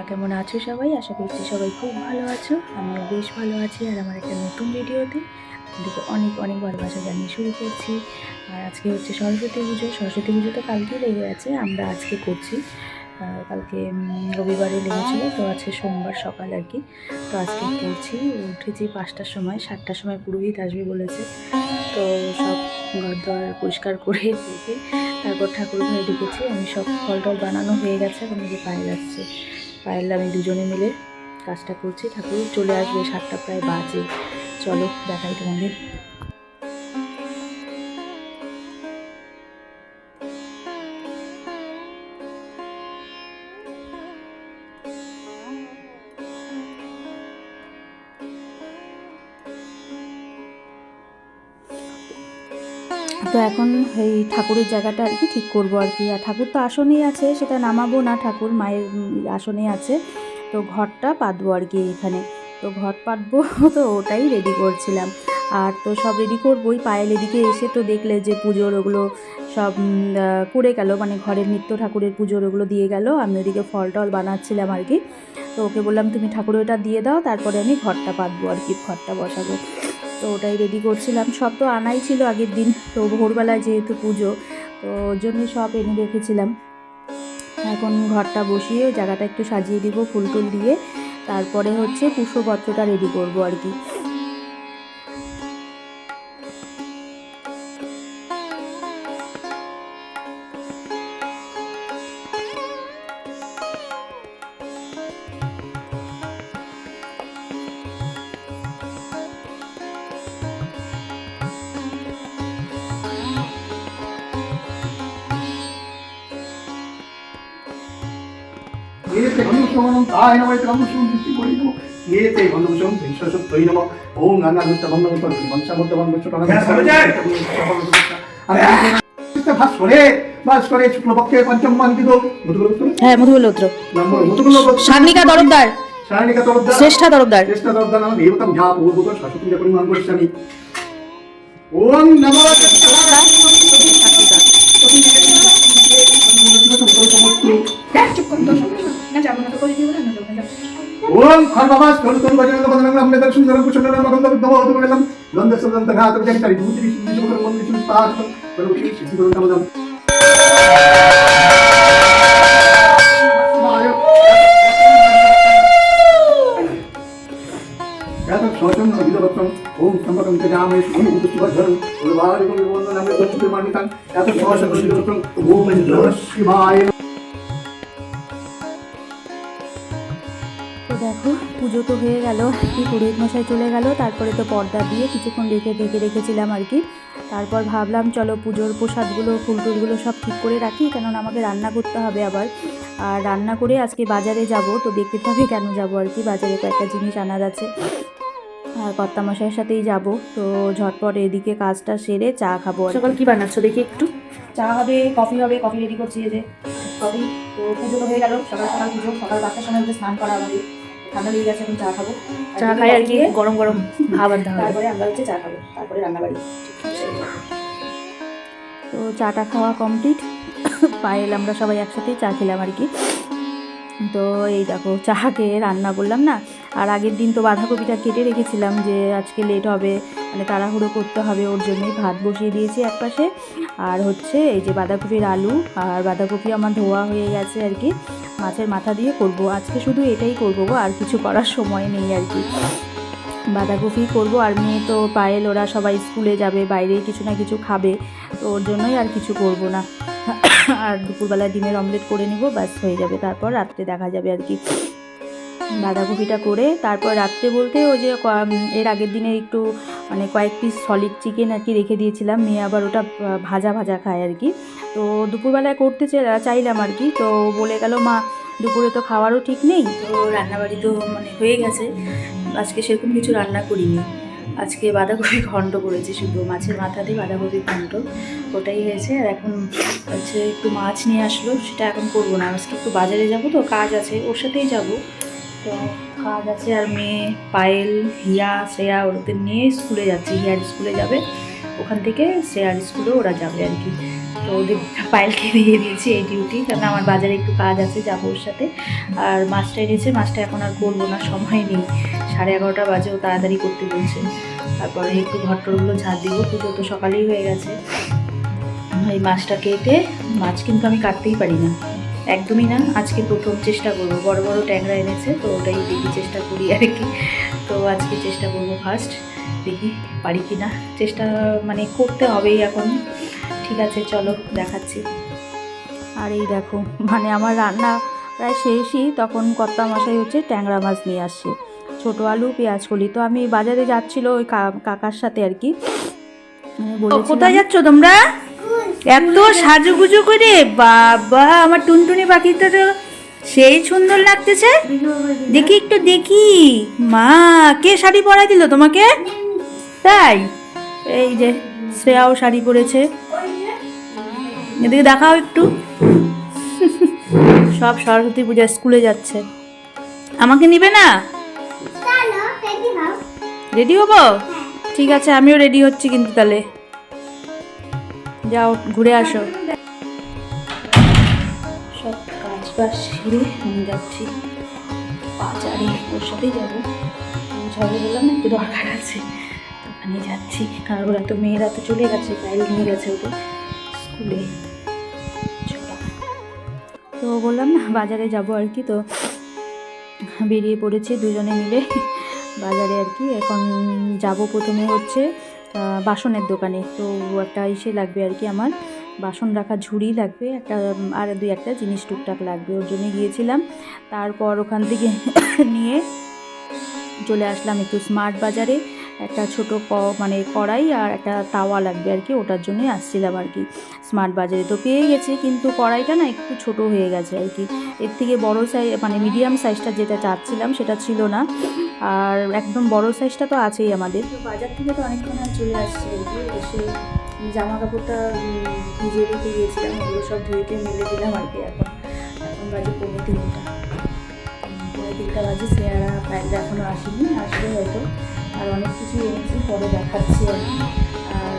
আছো সবাই? আশা করছি সবাই খুব ভালো আছো। আমিও বেশ ভালো আছি আর আমার একটা নতুন ভিডিওতে আপনাদেরকে অনেক অনেক ভালোবাসা জানিয়ে শুরু করছি। আর আজকে হচ্ছে সরস্বতী পুজো। সরস্বতী পুজো তো কালকেই লেগে আছে, আমরা আজকে করছি। কালকে রবিবারে লেগেছিলো, তো আজকে সোমবার সকাল আর কি। তো আজকে করছি, উঠেছি পাঁচটার সময়, সাতটার সময় পুরোহিত আসবে বলেছে। তো সব ঘর দর পরিষ্কার করে তারপর ঠাকুর ঘরে ঢুকেছি। আমি সব ফল টল বানানো হয়ে গেছে, এখন নিজে পায়ে যাচ্ছে পায়েল আমি দুজনে মিলে কাজটা করছি। ঠাকুর চলে আসবে সাতটা প্রায় বাজে। চলো, দেখাই তোমাদের। তো এখন এই ঠাকুরের জায়গাটা আর কি ঠিক করব আর কি। আর ঠাকুর তো আসনেই আছে, সেটা নামাবো না, ঠাকুর মায়ের আসনেই আছে। তো ঘরটা পাতবো আর কি এখানে। তো ঘর পাতবো, তো ওটাই রেডি করছিলাম। আর তো সব রেডি করবোই পায়েল এদিকে এসে তো দেখলে যে পুজোর ওগুলো সব করে গেল। মানে ঘরের নিত্য ঠাকুরের পুজোর ওগুলো দিয়ে গেল। আমি ওদিকে ফল টল বানাচ্ছিলাম আর কি। তো ওকে বললাম, তুমি ঠাকুর ওটা দিয়ে দাও, তারপরে আমি ঘরটা পাতবো আর কি, ঘরটা বসাবো। তো ওটাই রেডি করছিলাম। সব তো আনাই ছিল আগের দিন, তো ভোরবেলায় যেহেতু পুজো, তো ওর জন্যই সব এনে রেখেছিলাম। এখন ঘরটা বসিয়ে জায়গাটা একটু সাজিয়ে দিব ফুল টুল দিয়ে। তারপরে হচ্ছে পুষ্পপত্রটা রেডি করব আর কি। ఏతే గంధుష్టం తాయ నమైతే గంధుష్టం దృష్టి కొడికు ఏతే గంధుష్టం విశ్వస తోయి నమ ఓం గంగా దుష్ట బంధం ఉత్పత్తి వంశ బుద్ధ బంధం చుట్ట ভাস্করে ভাস্করে শুক্লপক্ষে পঞ্চম মান্তিত মধুগুলোত্র হ্যাঁ মধুগুলোত্র মধুগুলোত্র সান্নিকা দরদার সান্নিকা দরদার শ্রেষ্ঠা দরদার শ্রেষ্ঠা দরদার নাম দেবতাম যা পূর্বত শাসকুঞ্জ পরিমাণ করিসামি ওম নমো তৎসদাশিবায় ఓం ఖర్వవాస్ కరుతోన్ భజనంద బదనం అమ్మే దర్శనం జనం కుశలం మగంద బుద్ధమ హోత వెళ్ళం నంద సందంత ఘాత జని తరి దూతి విష్ణు శుభకరం మంది విష్ణు పాదం పరమక్షి సిద్ధి గురు కమలం యాతం శోచం అభిదవత్తం ఓం సంబకం తజామే శుభం ఉత్తువధరం ఉల్వారికం వివందన అమ్మే దర్శనం మానితం యాతం శోచం అభిదవత్తం দেখো পুজো তো হয়ে গেল কি পুরোহিত মশাই চলে গেল তারপরে তো পর্দা দিয়ে কিছুক্ষণ রেখে ঢেকে রেখেছিলাম আর কি। তারপর ভাবলাম চলো পুজোর প্রসাদগুলো ফুল টুলগুলো সব ঠিক করে রাখি কেননা আমাকে রান্না করতে হবে আবার। আর রান্না করে আজকে বাজারে যাব তো দেখতে পাবে কেন যাব আর কি বাজারে কয়েকটা জিনিস আনার আছে। আর কর্তামশাইয়ের সাথেই যাব তো ঝটপট এদিকে কাজটা সেরে চা খাব সকাল কি বানাচ্ছ দেখি একটু? চা হবে কফি হবে কফি রেডি করছি এই যে। কফি তো পুজো তো হয়ে গেল সকাল সকাল পুজো সকাল পাঁচটার সময় স্নান করা আমাদের ঠান্ডা লেগে গেছে এখন চা খাব। চা খাই আর কি গরম গরম খাবার দাবার। তারপরে আমরা হচ্ছে চা খাব তারপরে রান্নাবাড়ি। তো চাটা খাওয়া কমপ্লিট। পায়েল আমরা সবাই একসাথেই চা খেলাম আর কি। তো এই দেখো চা খেয়ে রান্না করলাম না। আর আগের দিন তো বাঁধাকপিটা কেটে রেখেছিলাম যে আজকে লেট হবে মানে তাড়াহুড়ো করতে হবে ওর জন্যই ভাত বসিয়ে দিয়েছি একপাশে আর হচ্ছে এই যে বাঁধাকপির আলু আর বাঁধাকপি আমার ধোয়া হয়ে গেছে আর কি। মাছের মাথা দিয়ে করব। আজকে শুধু এটাই করব গো, আর কিছু করার সময় নেই আর কি। বাঁধাকপি করব, আর মেয়ে তো পায়েল, ওরা সবাই স্কুলে যাবে বাইরে কিছু না কিছু খাবে, তো ওর জন্যই আর কিছু করব না। আর দুপুরবেলা ডিমের অমলেট করে নিব, ব্যাস হয়ে যাবে। তারপর রাত্রে দেখা যাবে আর কি। বাঁধাকপিটা করে, তারপর রাত্রে বলতে ওই যে এর আগের দিনে একটু মানে কয়েক পিস সলিড চিকেন আর কি রেখে দিয়েছিলাম। মেয়ে আবার ওটা ভাজা ভাজা খায় আর কি। তো দুপুরবেলায় করতে চাইলাম আর কি। তো বলে গেল, মা, দুপুরে তো খাওয়ারও ঠিক নেই। তো রান্নাবাড়ি তো মানে হয়ে গেছে। আজকে সেরকম কিছু রান্না করিনি। আজকে বাঁধাকপি ঘন্ট করেছি শুধু। মাছের মাথা দিয়ে বাঁধাকপি ঘন্ট। ওটাই হয়েছে। আর এখন হচ্ছে একটু মাছ নিয়ে আসলো। সেটা এখন করব না। আজকে একটু বাজারে যাব তো, কাজ আছে। ওর সাথেই যাব। তো কাজ আছে আর মেয়ে, পায়েল, হিয়া, শ্রেয়া ওদের নিয়ে স্কুলে যাচ্ছে। হিয়ার স্কুলে যাবে। ওখান থেকে শ্রেয়ার স্কুলে ওরা যাবে আর কি। তো ওদের পায়েলকে দিয়ে দিয়েছি এই ডিউটি কারণ আমার বাজারে একটু কাজ আছে, যাব ওর সাথে। আর মাছটা এনেছে মাছটা এখন আর করব না, সময় নেই। সাড়ে এগারোটা বাজে, ও তাড়াতাড়ি করতে বলছে। তারপরে একটু ঘরটরগুলো ঝাড় দিব, পুজো তো সকালেই হয়ে গেছে। এই মাছটা কেটে, মাছ কিন্তু আমি কাটতেই পারি না। একদমই না। আজকে প্রথম চেষ্টা করব। বড় বড় ট্যাংরা এনেছে তো ওটাই দেখি চেষ্টা করি আর কি। তো আজকে চেষ্টা করব ফার্স্ট দেখি পারি কি না চেষ্টা মানে করতে হবেই এখন। ঠিক আছে চলো দেখাচ্ছি। আর এই দেখো মানে আমার রান্না প্রায় শেষই। তখন কর্তা মশাই হচ্ছে ট্যাংরা মাছ নিয়ে আসছে। ছোটো আলু পেঁয়াজ কলি। তো আমি বাজারে যাচ্ছিল ওই কাকার সাথে আর কি। মানে কোথায় যাচ্ছ তোমরা? এত সাজুগুজু করে বাবা আমার টুনটুনি পাখিটা তো সেই সুন্দর লাগতেছে। দেখি একটু দেখি। মা কে শাড়ি পরাই দিল তোমাকে? তাই? এই যে শ্রেয়াও শাড়ি পরেছে। এদিকে দেখাও একটু। সব সরস্বতী পূজা স্কুলে যাচ্ছে। আমাকে নিবে না? রেডি হব? ঠিক আছে আমিও রেডি হচ্ছি কিন্তু তাহলে। যাও ঘুরে আসো। সব কাজ বাজ সেরে আমি যাচ্ছি। বাজারে ওর সাথেই যাব। ঝড়ে বললাম না একটু দরকার আছে। ওখানে যাচ্ছি। আর ওরা তো মেয়েরা তো চলে গেছে পায়েল নিয়ে গেছে ওদের স্কুলে। তো বললাম না বাজারে যাব আর কি তো বেরিয়ে পড়েছি দুজনে মিলে। বাজারে আর কি এখন যাব প্রথমে হচ্ছে বাসনের দোকানে। তো একটা ইসে লাগবে আর কি আমার। বাসন রাখা ঝুড়ি লাগবে, একটা আর দুই একটা জিনিস টুকটাক লাগবে। ওর জন্য গিয়েছিলাম। তারপর ওখান থেকে নিয়ে চলে আসলাম একটু স্মার্ট বাজারে। একটা ছোট ক মানে কড়াই আর একটা তাওয়া লাগবে আর কি। ওটার জন্যই আসছিলাম আর কি স্মার্ট বাজারে। তো পেয়ে গেছি, কিন্তু কড়াইটা না একটু ছোট হয়ে গেছে আর কি। এর থেকে বড় সাইজ মানে মিডিয়াম সাইজটা যেটা চাচ্ছিলাম সেটা ছিল না। আর একদম বড় সাইজটা তো আছেই আমাদের। বাজার থেকে তো অনেকক্ষণ আর চলে আসছে। এসে জামা কাপড়টা ভিজিয়ে রেখে গিয়েছিলাম। ওগুলো সব ধুয়েতে মেলে দিলাম আর কি এখন। এখন বাজে পনেরো তিনটা। পনেরো তিনটা বাজে। সেয়ারা প্যান্ট এখনও আসেনি। আসবে হয়তো। আর অনেক কিছু এনেছি। পরে দেখাচ্ছি আর আর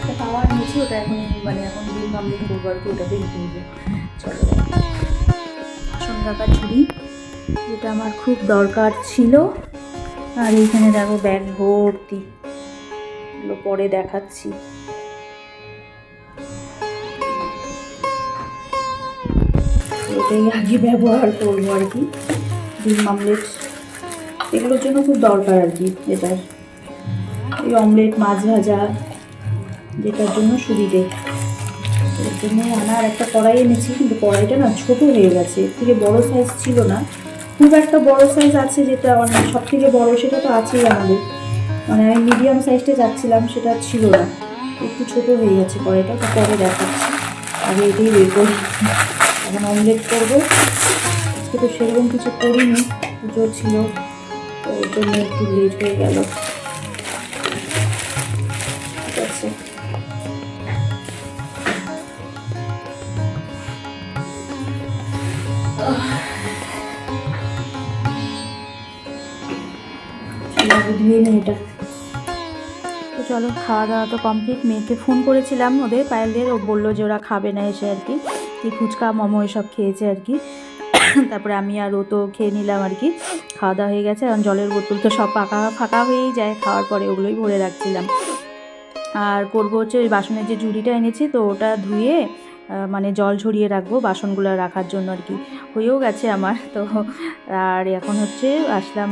একটা পাওয়ার নিয়েছি। ওটা এখন মানে এখন দিন আমলেট করব আর কি ওটাতেই করব চলো রাখার ঝুড়ি যেটা আমার খুব দরকার ছিল। আর এইখানে দেখো ব্যাগ ভর্তি। এগুলো পরে দেখাচ্ছি। এটাই আগে ব্যবহার করব আর কি। ডিম অমলেট এগুলোর জন্য খুব দরকার আর কি এটার এই অমলেট মাছ ভাজা, যেটার জন্য সুবিধে। এর জন্য আনার একটা কড়াই এনেছি, কিন্তু কড়াইটা না ছোট হয়ে গেছে। থেকে বড় সাইজ ছিল না। খুব একটা বড় সাইজ আছে যেটা মানে সব থেকে বড় সেটা তো আছেই আমাদের। মানে আমি মিডিয়াম সাইজটা যাচ্ছিলাম, সেটা ছিল না। একটু ছোট হয়ে গেছে কড়াইটা তো পরে দেখাচ্ছি। আগে এটাই বের করি। এখন অমলেট করব। আজকে তো সেরকম কিছু করিনি, পুজো ছিল, তো ওর জন্য একটু লেট হয়ে গেল। ধুয়ে নিই এটা। তো চলো খাওয়া দাওয়া তো কমপ্লিট মেয়েকে ফোন করেছিলাম ওদের, পায়েলদের। ও বলল যে ওরা খাবে না এসে আর কি। কি ফুচকা, মোমো এসব খেয়েছে আর কি। তারপরে আমি আর ও তো খেয়ে নিলাম আর কি। খাওয়া দাওয়া হয়ে গেছে এখন জলের বোতল তো সব পাকা, ফাঁকা হয়েই যায়। খাওয়ার পরে ওগুলোই ভরে রাখছিলাম। আর করব হচ্ছে ওই বাসনের যে ঝুড়িটা এনেছি, তো ওটা ধুয়ে মানে জল ঝরিয়ে রাখব বাসনগুলো রাখার জন্য আর কি। হয়েও গেছে আমার, তো। আর এখন হচ্ছে আসলাম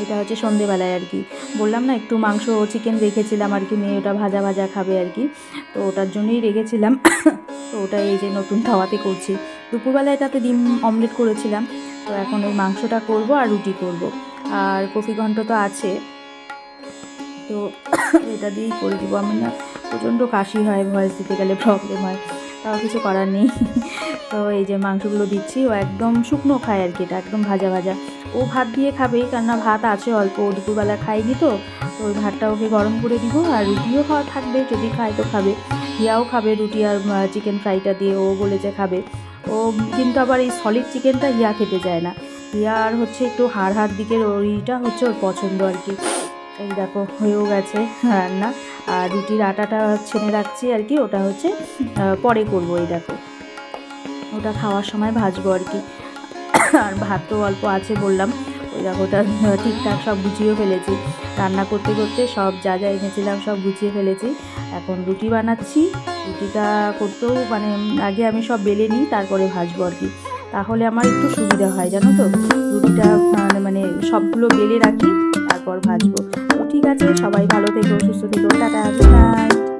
এটা হচ্ছে সন্ধেবেলায় আর কি। বললাম না, একটু মাংস চিকেন রেখেছিলাম আর কি, মেয়ে ওটা ভাজা ভাজা খাবে আর কি। তো ওটার জন্যই রেখেছিলাম। তো ওটা এই যে নতুন তাওয়াতে করছি। দুপুরবেলায় এটাতে ডিম অমলেট করেছিলাম। তো এখন ওই মাংসটা করব আর রুটি করব। আর কফি ঘন্ট তো আছে। তো এটা দিয়েই করে দিব। আমি না প্রচণ্ড কাশি হয় ভয়েস দিতে গেলে প্রবলেম হয়। তাও কিছু করার নেই। তো এই যে মাংসগুলো দিচ্ছি, ও একদম শুকনো খায় আর কি, এটা একদম ভাজা ভাজা। ও ভাত দিয়ে খাবে, কেননা ভাত আছে অল্প দুপুরবেলা খায়নি তো তো ওই ভাতটা ওকে গরম করে দিব, আর রুটিও খাওয়া থাকবে, যদি খায় তো খাবে। হিয়াও খাবে রুটি আর চিকেন ফ্রাইটা দিয়ে, ও বলেছে খাবে। ও কিন্তু আবার এই সলিড চিকেনটা হিয়া খেতে যায় না। হিয়া আর হচ্ছে একটু হাড় হাড় দিকের ওইটা হচ্ছে ওর পছন্দ আর কি। এই দেখো, হয়েও গেছে রান্না। আর রুটির আটাটা ছেনে রাখছি আর কি, ওটা হচ্ছে পরে করব, এই দেখো। ওটা খাওয়ার সময় ভাজবো আর কি। আর ভাত তো অল্প আছে বললাম, ওই দেখো, ওটা ঠিকঠাক সব গুছিয়েও ফেলেছি। রান্না করতে করতে সব যা যা এনেছিলাম সব গুছিয়ে ফেলেছি। এখন রুটি বানাচ্ছি, রুটিটা করতেও মানে আগে আমি সব বেলে নিই, তারপরে ভাজবো আর কি। তাহলে আমার একটু সুবিধা হয়, জানো তো? রুটিটা মানে মানে সবগুলো বেলে রাখি, তারপর ভাজবো। ঠিক আছে সবাই ভালো থেকো সুস্থ থেকো টাটা